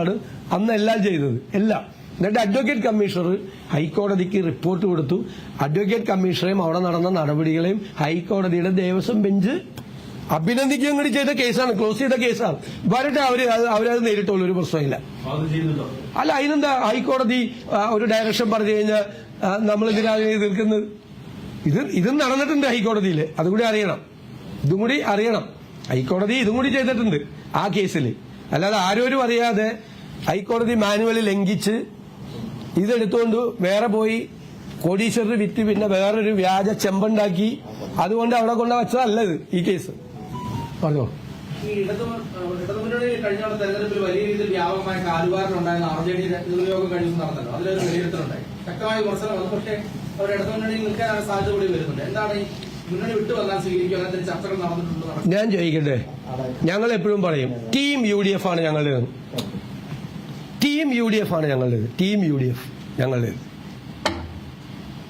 ആണ് അന്ന് എല്ലാം ചെയ്തത്. എല്ലാം. എന്നിട്ട് അഡ്വക്കേറ്റ് കമ്മീഷണർ ഹൈക്കോടതിക്ക് റിപ്പോർട്ട് കൊടുത്തു. അഡ്വക്കേറ്റ് കമ്മീഷണറെയും അവിടെ നടന്ന നടപടികളെയും ഹൈക്കോടതിയുടെ ദേവസ്വം ബെഞ്ച് അഭിനന്ദിക്കുകയും കൂടി ചെയ്ത കേസാണ്. ക്ലോസ് ചെയ്ത കേസാണ്. വരട്ടെ അവർ അവരത് നേരിട്ടുള്ള ഒരു പ്രശ്നമില്ല അല്ല അതിനെന്താ? ഹൈക്കോടതി ഒരു ഡയറക്ഷൻ പറഞ്ഞു കഴിഞ്ഞാൽ നമ്മൾ ഇതിനാണ് തീർക്കുന്നത് ഇത് ഇതും നടന്നിട്ടുണ്ട് ഹൈക്കോടതിയിൽ. അതും കൂടി അറിയണം. ഇതും കൂടി അറിയണം. ഹൈക്കോടതി ഇതും കൂടി ചെയ്തിട്ടുണ്ട് ആ കേസിൽ അല്ലാതെ ആരോരും അറിയാതെ ഹൈക്കോടതി മാനുവൽ ലംഘിച്ച് ഇതെടുത്തുകൊണ്ട് വേറെ പോയി കോടീശ്വരർ വിറ്റ് പിന്നെ വേറൊരു വ്യാജ ചെമ്പുണ്ടാക്കി അതുകൊണ്ട് അവിടെ കൊണ്ട വെച്ചതല്ല ഇത് ഈ കേസ്. പറഞ്ഞോ. ഈ ഇടതു ഇടതുമുന്നണി കഴിഞ്ഞ തവണ തെരഞ്ഞെടുപ്പിൽ വലിയ രീതിയിൽ വ്യാപകമായ കാലുവാരനുണ്ടായിരുന്ന ആർ ജെ ഡി നേതൃയോഗം കഴിഞ്ഞ നടന്നല്ലോ അതിലൊരു വിലയിരുത്തലുണ്ടായി. ശക്തമായ വിമർശനം വന്നു പക്ഷേ അവർ ഇടതുമുന്നണിയിൽ നിൽക്കാനാണ് സാധ്യത കൂടി വരുന്നുണ്ട്. എന്താണ് ഞാൻ ചോദിക്കട്ടെ? ഞങ്ങൾ എപ്പോഴും പറയും ടീം യു ഡി എഫ് ആണ് ഞങ്ങളുടേത് ടീം യു ഡി എഫ് ആണ് ഞങ്ങളുടേത് ടീം യു ഡി എഫ് ഞങ്ങളുടേത്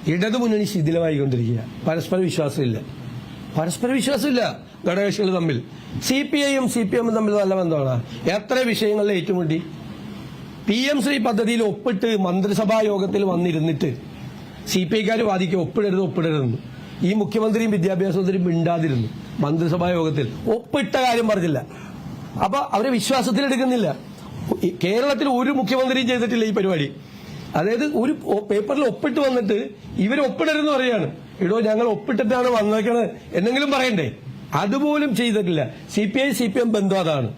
ഇടതുമുന്നണി ശിഥിലമായിക്കൊണ്ടിരിക്കുക. പരസ്പര വിശ്വാസമില്ല. പരസ്പര വിശ്വാസമില്ല. ഘടകകക്ഷികൾ തമ്മിൽ. സി പി ഐയും സി പി എമ്മും തമ്മിൽ നല്ല ബന്ധമാണ്. എത്ര വിഷയങ്ങളിൽ ഏറ്റുമുട്ടി? പി എം ശ്രീ പദ്ധതിയിൽ ഒപ്പിട്ട് മന്ത്രിസഭാ യോഗത്തിൽ വന്നിരുന്നിട്ട് സി പി ഐക്കാർ വാദിക്കുക ഒപ്പിടരുത് ഒപ്പിടരുതെന്ന്. ഈ മുഖ്യമന്ത്രിയും വിദ്യാഭ്യാസ മന്ത്രിയും മിണ്ടാതിരുന്നു. മന്ത്രിസഭാ യോഗത്തിൽ ഒപ്പിട്ട കാര്യം പറഞ്ഞില്ല. അപ്പൊ അവരെ വിശ്വാസത്തിലെടുക്കുന്നില്ല കേരളത്തിൽ ഒരു മുഖ്യമന്ത്രിയും ചെയ്തിട്ടില്ല ഈ പരിപാടി. അതായത് ഒരു പേപ്പറിൽ ഒപ്പിട്ട് വന്നിട്ട് ഇവർ ഒപ്പിടരുതെന്ന് പറയാണ്. ഇടോ ഞങ്ങൾ ഒപ്പിട്ടിട്ടാണ് വന്നേക്കണത് എന്നെങ്കിലും പറയണ്ടേ? അതുപോലും ചെയ്തിട്ടില്ല. C P I C P M ബന്ധം അതാണ്.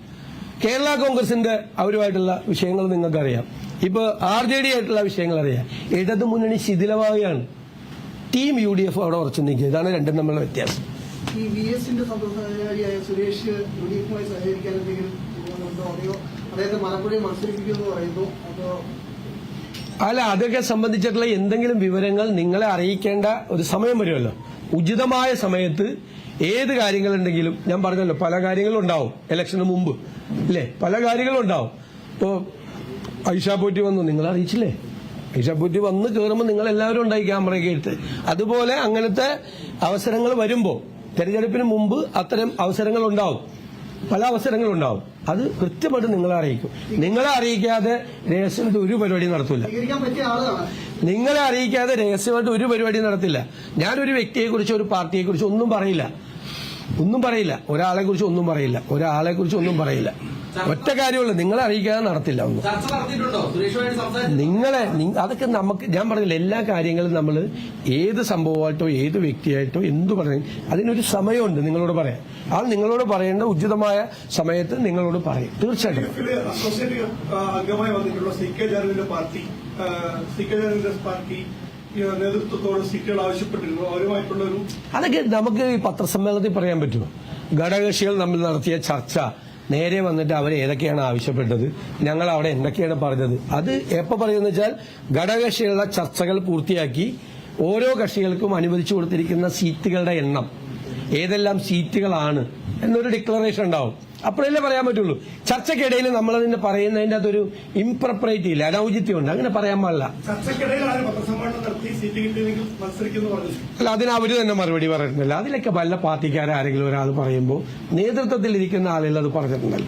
കേരള കോൺഗ്രസിന്റെ അവരുമായിട്ടുള്ള വിഷയങ്ങൾ നിങ്ങൾക്കറിയാം. ഇപ്പൊ ആർ ജെ ഡി ആയിട്ടുള്ള വിഷയങ്ങൾ അറിയാം ഇടതുമുന്നണി ശിഥിലമാവുകയാണ്. ടീം യു ഡി എഫ് അവിടെ ഉറച്ചു നിൽക്കുക ഇതാണ് രണ്ടും തമ്മിലുള്ള വ്യത്യാസം. ഈ വി എസിന്റെ സഹചാരിയായ സുരേഷ് യു ഡി എഫുമായി സഹകരിക്കാൻ എന്തെങ്കിലും തീരുമാനമുണ്ടോ അതെയോ? അദ്ദേഹത്തെ മലപ്പുഴയെ മത്സരിപ്പിക്കുമെന്ന് പറയുന്നു. അതോ അല്ല അതൊക്കെ സംബന്ധിച്ചിട്ടുള്ള എന്തെങ്കിലും വിവരങ്ങൾ നിങ്ങളെ അറിയിക്കേണ്ട ഒരു സമയം വരുമല്ലോ. ഉചിതമായ സമയത്ത് ഏത് കാര്യങ്ങളുണ്ടെങ്കിലും ഞാൻ പറഞ്ഞല്ലോ പല കാര്യങ്ങളും ഉണ്ടാവും ഇലക്ഷന് മുമ്പ്. ഇല്ലേ? പല കാര്യങ്ങളും ഉണ്ടാവും ഇപ്പോ ഐഷാ പോറ്റി വന്നു. നിങ്ങൾ അറിയിച്ചില്ലേ? ഐഷാ പോറ്റി വന്ന് കയറുമ്പോൾ നിങ്ങൾ എല്ലാവരും ഉണ്ടായി ക്യാമറയൊക്കെ എടുത്ത്. അതുപോലെ അങ്ങനത്തെ അവസരങ്ങൾ വരുമ്പോൾ തെരഞ്ഞെടുപ്പിന് മുമ്പ് അത്തരം അവസരങ്ങൾ ഉണ്ടാവും. പല അവസരങ്ങളുണ്ടാവും അത് കൃത്യമായിട്ട് നിങ്ങളെ അറിയിക്കും. നിങ്ങളെ അറിയിക്കാതെ രഹസ്യമായിട്ട് ഒരു പരിപാടി നടത്തില്ല. നിങ്ങളെ അറിയിക്കാതെ രഹസ്യമായിട്ട് ഒരു പരിപാടി നടത്തില്ല. ഞാനൊരു വ്യക്തിയെ കുറിച്ച് ഒരു പാർട്ടിയെ കുറിച്ച് ഒന്നും പറയില്ല. ഒന്നും പറയില്ല. ഒരാളെ കുറിച്ച് ഒന്നും പറയില്ല. ഒരാളെ കുറിച്ച് ഒന്നും പറയില്ല. ഒറ്റ കാര്യമുള്ളൂ. നിങ്ങളെ അറിയിക്കാതെ നടത്തില്ല ഒന്നും. നിങ്ങളെ അതൊക്കെ നമുക്ക് ഞാൻ പറഞ്ഞില്ല എല്ലാ കാര്യങ്ങളും നമ്മൾ ഏത് സംഭവമായിട്ടോ ഏത് വ്യക്തിയായിട്ടോ എന്തു പറയും അതിനൊരു സമയമുണ്ട് നിങ്ങളോട് പറയാൻ. അത് നിങ്ങളോട് പറയേണ്ട ഉചിതമായ സമയത്ത് നിങ്ങളോട് പറയും. തീർച്ചയായിട്ടും. അസോസിയേറ്റ് അംഗമായി വന്നിട്ടുള്ള സി കെ ജാനുവിന്റെ പാർട്ടി ആ, സി കെ ജാനുവിന്റെ പാർട്ടി ഈ നേതൃത്വത്തോട് സീറ്റുകൾ ആവശ്യപ്പെട്ടിരുന്നു അവരുമായിട്ടുള്ള ഒരു അതൊക്കെ നമുക്ക് ഈ പത്രസമ്മേളനത്തിൽ പറയാൻ പറ്റുമോ? ഘടകകക്ഷികൾ നമ്മൾ നടത്തിയ ചർച്ച നേരെ വന്നിട്ട് അവർ ഏതൊക്കെയാണ് ആവശ്യപ്പെട്ടത്? ഞങ്ങൾ അവിടെ എന്തൊക്കെയാണ് പറഞ്ഞത്? അത് എപ്പോൾ പറയുന്നത് വെച്ചാൽ ഘടകകക്ഷികളുടെ ചർച്ചകൾ പൂർത്തിയാക്കി ഓരോ കക്ഷികൾക്കും അനുവദിച്ചു കൊടുത്തിരിക്കുന്ന സീറ്റുകളുടെ എണ്ണം. ഏതെല്ലാം സീറ്റുകളാണ് എന്നൊരു ഡിക്ലറേഷൻ ഉണ്ടാവും. അപ്പോഴല്ലേ പറയാൻ പറ്റുള്ളൂ. ചർച്ചയ്ക്കിടയിൽ നമ്മളതിന് പറയുന്നതിന്റെ അതൊരു ഇംപ്രപ്രൈറ്റി ഇല്ല അനൌചിത്യം ഉണ്ട്. അങ്ങനെ പറയാൻ പാടില്ല. അല്ല അതിന് അവർ തന്നെ മറുപടി പറഞ്ഞിട്ടില്ല. അതിലൊക്കെ വല്ല പാർട്ടിക്കാരാരെങ്കിലും ഒരാൾ പറയുമ്പോൾ നേതൃത്വത്തിൽ ഇരിക്കുന്ന ആളുകൾ അത് പറഞ്ഞിട്ടുണ്ടല്ലോ.